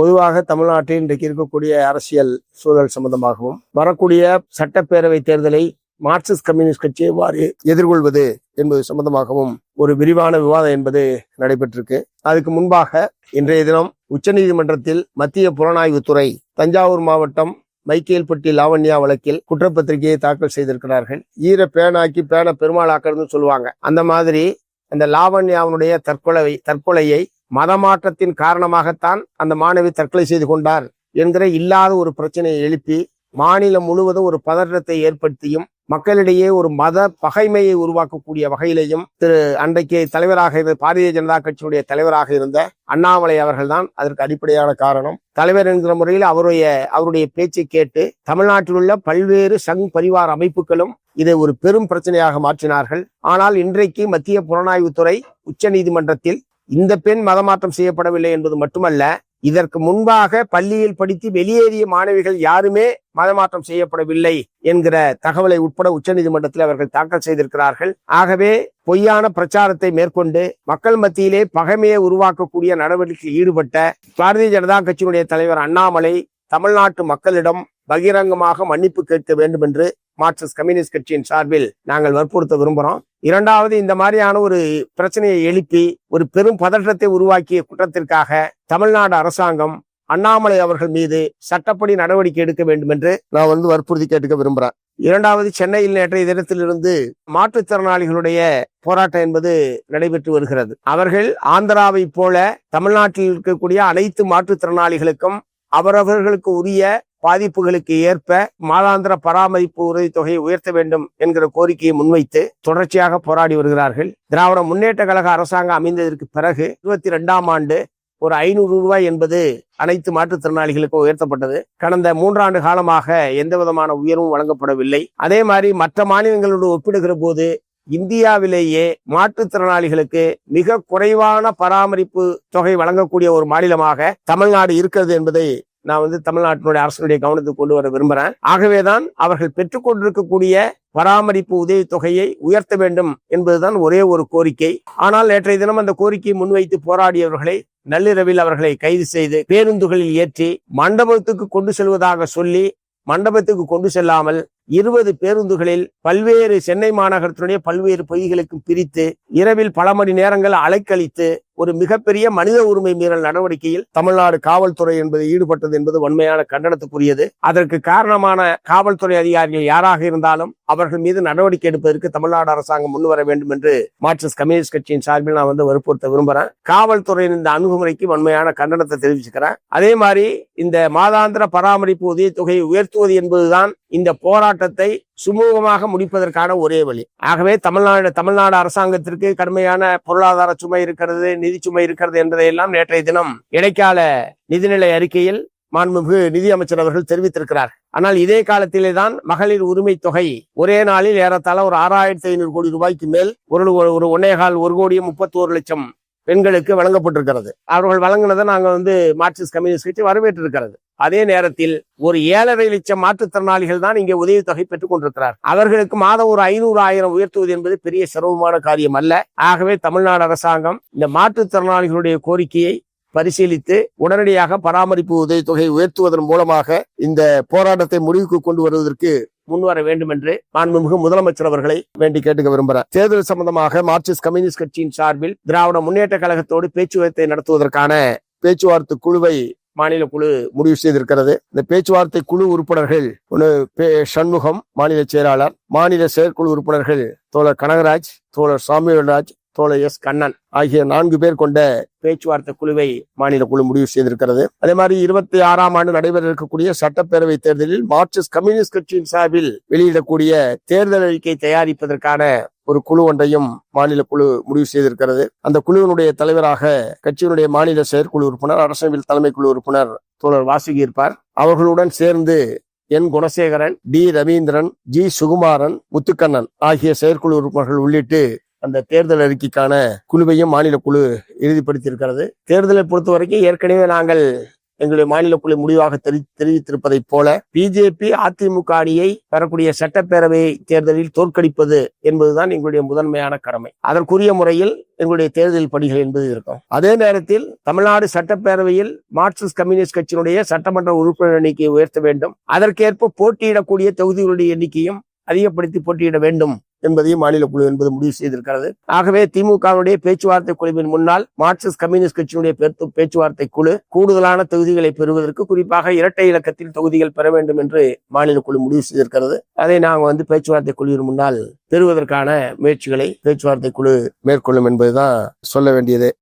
பொதுவாக தமிழ்நாட்டில் இன்றைக்கு இருக்கக்கூடிய அரசியல் சூழல் சம்பந்தமாகவும் வரக்கூடிய சட்டப்பேரவை தேர்தலை மார்க்சிஸ்ட் கம்யூனிஸ்ட் கட்சி எவ்வாறு எதிர்கொள்வது என்பது சம்பந்தமாகவும் ஒரு விரிவான விவாதம் என்பது நடைபெற்றிருக்கு. அதுக்கு முன்பாக இன்றைய தினம் உச்சநீதிமன்றத்தில் மத்திய புலனாய்வுத்துறை தஞ்சாவூர் மாவட்டம் மைக்கேல்பட்டி லாவண்யா வழக்கில் குற்றப்பத்திரிகையை தாக்கல் செய்திருக்கிறார்கள். ஈர பேனாக்கி பேன பெருமாளாக்கிறதுன்னு சொல்லுவாங்க. அந்த மாதிரி அந்த லாவண்யாவுடைய தற்கொலை தற்கொலையை மதமாற்றத்தின் காரணமாகத்தான் அந்த மாணவி தற்கொலை செய்து கொண்டார் என்கிற இல்லாத ஒரு பிரச்சனையை எழுப்பி மாநிலம் முழுவதும் ஒரு பதற்றத்தை ஏற்படுத்தியும் மக்களிடையே ஒரு மத பகைமையை உருவாக்கக்கூடிய வகையிலேயும் திரு அன்றைக்கு தலைவராக இருந்த பாரதிய ஜனதா கட்சியினுடைய தலைவராக இருந்த அண்ணாமலை அவர்கள்தான் அதற்கு அடிப்படையான காரணம். தலைவர் என்கிற முறையில் அவருடைய அவருடைய பேச்சை கேட்டு தமிழ்நாட்டில் உள்ள பல்வேறு சங் பரிவார் அமைப்புகளும் இதை ஒரு பெரும் பிரச்சனையாக மாற்றினார்கள். ஆனால் இன்றைக்கு மத்திய புலனாய்வுத்துறை உச்ச நீதிமன்றத்தில் இந்த பெண் மதமாற்றம் செய்யப்படவில்லை என்பது மட்டுமல்ல இதற்கு முன்பாக பள்ளியில் படித்து வெளியேறிய மாணவிகள் யாருமே மதமாற்றம் செய்யப்படவில்லை என்கிற தகவலை உட்பட உச்சநீதிமன்றத்தில் அவர்கள் தாக்கல் செய்திருக்கிறார்கள். ஆகவே பொய்யான பிரச்சாரத்தை மேற்கொண்டு மக்கள் மத்தியிலே பகைமையை உருவாக்கக்கூடிய நடவடிக்கையில் ஈடுபட்ட பாரதிய ஜனதா கட்சியினுடைய தலைவர் அண்ணாமலை தமிழ்நாட்டு மக்களிடம் பகிரங்கமாக மன்னிப்பு கேட்க வேண்டும் என்று மார்க்சிஸ்ட் கம்யூனிஸ்ட் கட்சியின் சார்பில் நாங்கள் வற்புறுத்த விரும்புகிறோம் இரண்டாவது இந்த மாதிரியான ஒரு பிரச்சனையை எழுப்பி ஒரு பெரும் பதற்றத்தை உருவாக்கிய குற்றத்திற்காக தமிழ்நாடு அரசாங்கம் அண்ணாமலை அவர்கள் மீது சட்டப்படி நடவடிக்கை எடுக்க வேண்டும் என்று நான் வந்து வற்புறுத்தி கேட்டுக்க விரும்புகிறேன் இரண்டாவது சென்னையில் நேற்றைய தினத்திலிருந்து மாற்றுத்திறனாளிகளுடைய போராட்டம் என்பது நடைபெற்று வருகிறது. அவர்கள் ஆந்திராவை போல தமிழ்நாட்டில் இருக்கக்கூடிய அனைத்து மாற்றுத்திறனாளிகளுக்கும் அவரவர்களுக்கு உரிய பாதிப்புகளுக்கு ஏற்ப மாதாந்திர பராமரிப்பு உதவித்தொகையை உயர்த்த வேண்டும் என்கிற கோரிக்கையை முன்வைத்து தொடர்ச்சியாக போராடி வருகிறார்கள். திராவிட முன்னேற்ற கழக அரசாங்கம் அமைந்ததற்கு பிறகு இருபத்தி ரெண்டாம் ஆண்டு ஒரு ஐநூறு ரூபாய் என்பது அனைத்து மாற்றுத்திறனாளிகளுக்கும் உயர்த்தப்பட்டது. கடந்த மூன்றாண்டு காலமாக எந்த விதமான உயர்வும் வழங்கப்படவில்லை. அதே மாதிரி மற்ற மாநிலங்களோடு ஒப்பிடுகிற போது இந்தியாவிலேயே மாற்றுத்திறனாளிகளுக்கு மிக குறைவான பராமரிப்பு தொகை வழங்கக்கூடிய ஒரு மாநிலமாக தமிழ்நாடு இருக்கிறது என்பதை நான் வந்து தமிழ்நாட்டினுடைய அரசனுடைய கவனத்துக்கு கொண்டு வர விரும்புகிறேன் ஆகவேதான் அவர்கள் பெற்றுக்கொண்டிருக்கக்கூடிய பராமரிப்பு உதவித் தொகையை உயர்த்த வேண்டும் என்பதுதான் ஒரே ஒரு கோரிக்கை. ஆனால் நேற்றைய தினம் அந்த கோரிக்கையை முன்வைத்து போராடியவர்களை நள்ளிரவில் அவர்களை கைது செய்து பேருந்துகளில் ஏற்றி மண்டபத்துக்கு கொண்டு செல்வதாக சொல்லி மண்டபத்துக்கு கொண்டு செல்லாமல் இருபது பேருந்துகளில் பல்வேறு சென்னை மாநகரத்தினுடைய பல்வேறு பகுதிகளுக்கும் பிரித்து இரவில் பல மணி நேரங்கள் அலைக்கழித்து ஒரு மிகப்பெரிய மனித உரிமை மீறல் நடவடிக்கையில் தமிழ்நாடு காவல்துறை என்பது ஈடுபட்டது என்பது உண்மையான கண்டனத்துக்குரியது. அதற்கு காரணமான காவல்துறை அதிகாரிகள் யாராக இருந்தாலும் அவர்கள் மீது நடவடிக்கை எடுப்பதற்கு தமிழ்நாடு அரசாங்கம் முன்வர வேண்டும் என்று மார்க்சிஸ்ட் கம்யூனிஸ்ட் கட்சியின் சார்பில் நான் வந்து வற்புறுத்த விரும்புகிறேன் காவல்துறையின் இந்த அணுகுமுறைக்கு உண்மையான கண்டனத்தை தெரிவிச்சுக்கிறேன். அதே மாதிரி இந்த மாதாந்திர பராமரிப்பு உதவி தொகையை உயர்த்துவது என்பதுதான் இந்த போராட்டத்தை சுமூகமாக முடிப்பதற்கான ஒரே வழி. ஆகவே தமிழ்நாடு தமிழ்நாடு அரசாங்கத்திற்கு கடுமையான பொருளாதார சுமை இருக்கிறது நிதி சுமை இருக்கிறது என்பதையெல்லாம் நேற்றைய தினம் இடைக்கால நிதிநிலை அறிக்கையில் மாண்புமிகு நிதி அமைச்சர் அவர்கள் தெரிவித்திருக்கிறார். ஆனால் இதே காலத்திலே தான் மகளிர் உரிமை தொகை ஒரே நாளில் ஏறத்தாழ ஒரு ஆறாயிரத்தி ஐநூறு கோடி ரூபாய்க்கு மேல் ஒரு ஒரு ஒன்னேகால் ஒரு கோடி முப்பத்தி ஒரு லட்சம் பெண்களுக்கு வழங்கப்பட்டிருக்கிறது. அவர்கள் வழங்கினதை நாங்க வந்து மார்க்சிஸ்ட் கம்யூனிஸ்ட் கட்சி வரவேற்று இருக்கிறது அதே நேரத்தில் ஒரு ஏழரை லட்சம் மாற்றுத்திறனாளிகள் தான் இங்கே உதவித்தொகை பெற்றுக் கொண்டிருக்கிறார். அவர்களுக்கு மாதம் ஒரு ஐநூறு ஆயிரம் உயர்த்துவது என்பது பெரிய சிரமமான காரியம் அல்ல. ஆகவே தமிழ்நாடு அரசாங்கம் இந்த மாற்றுத்திறனாளிகளுடைய கோரிக்கையை பரிசீலித்து உடனடியாக பராமரிப்பு உதவித்தொகை உயர்த்துவதன் மூலமாக இந்த போராட்டத்தை முடிவுக்கு கொண்டு வருவதற்கு முன்வர வேண்டும் என்று மாண்புமிகு முதலமைச்சர் அவர்களை வேண்டி கேட்டுக்க விரும்புகிறேன் தேர்தல் சம்பந்தமாக மார்க்சிஸ்ட் கம்யூனிஸ்ட் கட்சியின் சார்பில் திராவிட முன்னேற்ற கழகத்தோடு பேச்சுவார்த்தை நடத்துவதற்கான பேச்சுவார்த்தை குழுவை மாநில குழு முடிவு செய்திருக்கிறது. இந்த பேச்சுவார்த்தை குழு உறுப்பினர்கள் ஒன்று சண்முகம் மாநில செயலாளர் மாநில செயற்குழு உறுப்பினர்கள் தோழர் கனகராஜ் தோழர் சாமிவேல்ராஜ் தோழர் எஸ். கண்ணன் ஆகிய நான்கு பேர் கொண்ட பேச்சுவார்த்தை குழுவை மாநில குழு முடிவு செய்திருக்கிறது. அதே மாதிரி இருபத்தி ஆறாம் ஆண்டு நடைபெற இருக்கக்கூடிய சட்டப்பேரவை தேர்தலில் மார்க்சிஸ்ட் கம்யூனிஸ்ட் கட்சியின் சார்பில் வெளியிடக்கூடிய தேர்தல் அறிக்கை தயாரிப்பதற்கான ஒரு குழு ஒன்றையும் மாநில குழு முடிவு செய்திருக்கிறது. அந்த குழுவினுடைய தலைவராக கட்சியினுடைய மாநில செயற்குழு உறுப்பினர் அரசமையில் தலைமை குழு உறுப்பினர் தோழர் வாசுகி இருப்பார். அவர்களுடன் சேர்ந்து N. Gunasekaran T. Ravindran G. Sukumaran Muthukannan ஆகிய செயற்குழு உறுப்பினர்கள் உள்ளிட்டு அந்த தேர்தல் அறிக்கைக்கான குழுவையும் மாநில குழு இறுதிப்படுத்தியிருக்கிறது. தேர்தலை பொறுத்த வரைக்கும் ஏற்கனவே நாங்கள் எங்களுடைய மாநில குழு முடிவாக தெரி- தெரிவித்திருப்பதைப் போல பிஜேபி அதிமுக அணியை பெறக்கூடிய சட்டப்பேரவை தேர்தலில் தோற்கடிப்பது என்பதுதான் எங்களுடைய முதன்மையான கடமை. அதற்குரிய முறையில் எங்களுடைய தேர்தல் பணிகள் என்பது இருக்கும். அதே நேரத்தில் தமிழ்நாடு சட்டப்பேரவையில் மார்க்சிஸ்ட் கம்யூனிஸ்ட் கட்சியினுடைய சட்டமன்ற உறுப்பினர் எண்ணிக்கையை உயர்த்த வேண்டும். அதற்கேற்ப போட்டியிடக்கூடிய தொகுதிகளுடைய எண்ணிக்கையும் அதிகப்படுத்தி போட்டியிட வேண்டும். என்பதையும் மாநில குழு என்பது முடிவு செய்திருக்கிறது. ஆகவே திமுகவுடைய பேச்சுவார்த்தை குழுவின் முன்னால் மார்க்சிஸ்ட் கம்யூனிஸ்ட் கட்சியினுடைய பேச்சு- பேச்சுவார்த்தை குழு கூடுதலான தொகுதிகளை பெறுவதற்கு குறிப்பாக இரட்டை இலக்கத்தில் தொகுதிகள் பெற வேண்டும் என்று மாநில குழு முடிவு செய்திருக்கிறது. அதை நாங்கள் வந்து பேச்சுவார்த்தை குழுவின் முன்னால் பெறுவதற்கான முயற்சிகளை பேச்சுவார்த்தை குழு மேற்கொள்ளும் என்பதுதான் சொல்ல வேண்டியது.